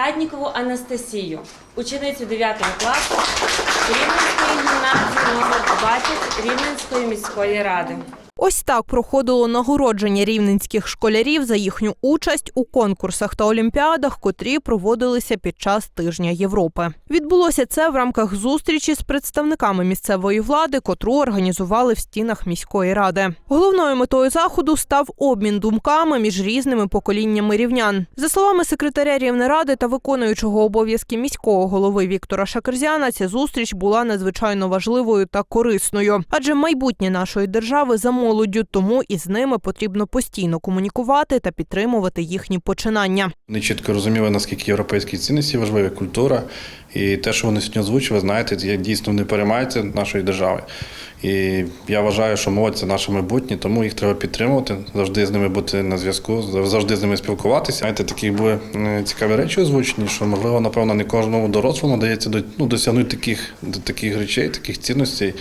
Стаднікову Анастасію, ученицю 9 класу Рівненської гімназії номер 20 Рівненської міської ради. Ось так проходило нагородження рівненських школярів за їхню участь у конкурсах та олімпіадах, котрі проводилися під час тижня Європи. Відбулося це в рамках зустрічі з представниками місцевої влади, котру організували в стінах міської ради. Головною метою заходу став обмін думками між різними поколіннями рівнян. За словами секретаря Рівнеради та виконуючого обов'язки міського голови Віктора Шакерзяна, ця зустріч була надзвичайно важливою та корисною, адже майбутнє нашої держави за молоддю, тому і з ними потрібно постійно комунікувати та підтримувати їхні починання. Вони чітко розуміли, наскільки європейські цінності важливі, культура. І те, що вони сьогодні озвучили, знаєте, це дійсно не переймається нашої держави. І я вважаю, що молодь це наше майбутнє, тому їх треба підтримувати, завжди з ними бути на зв'язку, завжди з ними спілкуватися. Знаєте, такі були е, цікаві речі озвучені, що можливо, напевно, не кожному дорослому дається ну, досягнути таких, таких речей, таких цінностей.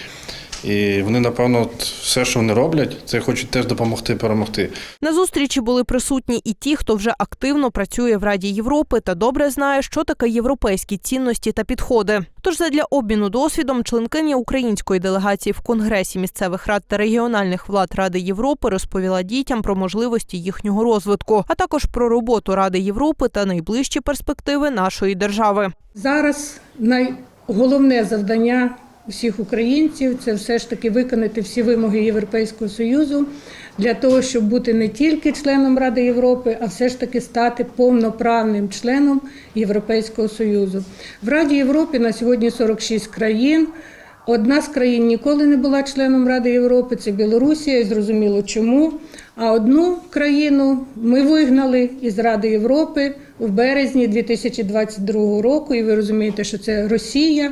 І вони, напевно, все, що вони роблять, це хочуть теж допомогти перемогти. На зустрічі були присутні і ті, хто вже активно працює в Раді Європи та добре знає, що таке європейські цінності та підходи. Тож задля обміну досвідом членкиня української делегації в Конгресі місцевих рад та регіональних влад Ради Європи розповіла дітям про можливості їхнього розвитку, а також про роботу Ради Європи та найближчі перспективи нашої держави. Зараз найголовне завдання всіх українців це все ж таки виконати всі вимоги Європейського Союзу для того, щоб бути не тільки членом Ради Європи, а все ж таки стати повноправним членом Європейського Союзу. В Раді Європи на сьогодні 46 країн. Одна з країн ніколи не була членом Ради Європи, це Білорусія, і зрозуміло чому. А одну країну ми вигнали із Ради Європи в березні 2022 року, і ви розумієте, що це Росія.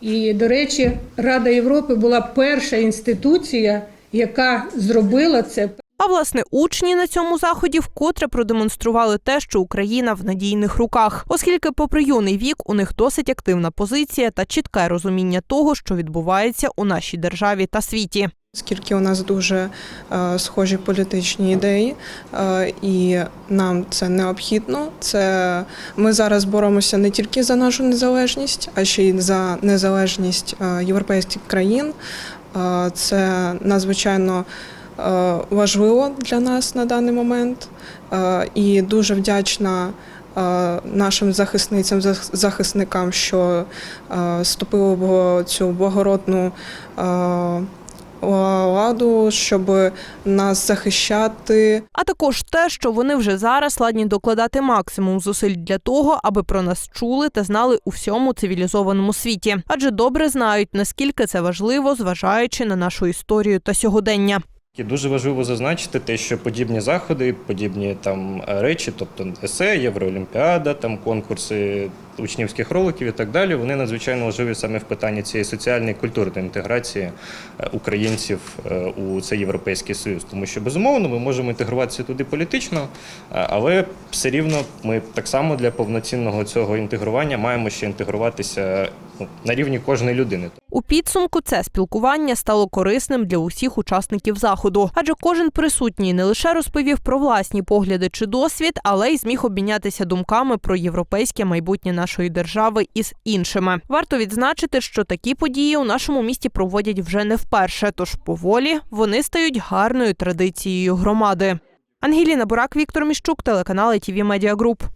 І, до речі, Рада Європи була перша інституція, яка зробила це. А власне учні на цьому заході вкотре продемонстрували те, що Україна в надійних руках, оскільки, попри юний вік, у них досить активна позиція та чітке розуміння того, що відбувається у нашій державі та світі. Оскільки у нас дуже е, схожі політичні ідеї, е, і нам це необхідно. Це ми зараз боремося не тільки за нашу незалежність, а ще й за незалежність е, європейських країн. Це надзвичайно важливо для нас на даний момент. І дуже вдячна. Нашим захисницям, зах- захисникам, що ступили в цю благородну ладу, щоб нас захищати. А також те, що вони вже зараз ладні докладати максимум зусиль для того, аби про нас чули та знали у всьому цивілізованому світі, адже добре знають наскільки це важливо, зважаючи на нашу історію та сьогодення. І дуже важливо зазначити те, що подібні заходи, подібні там речі, тобто есе, Євроолімпіада, там конкурси учнівських роликів і так далі, вони надзвичайно важливі саме в питанні цієї соціальної і культурної інтеграції е, українців е, у цей європейський союз. Тому що безумовно ми можемо інтегруватися туди політично, е, але все рівно ми так само для повноцінного цього інтегрування маємо ще інтегруватися на рівні кожної людини. У підсумку це спілкування стало корисним для усіх учасників заходу, адже кожен присутній не лише розповів про власні погляди чи досвід, але й зміг обмінятися думками про європейське майбутнє нашої держави із іншими. Варто відзначити, що такі події у нашому місті проводять вже не вперше, тож поволі вони стають гарною традицією громади. Ангеліна Бурак, Віктор Міщук, телеканал Media Group.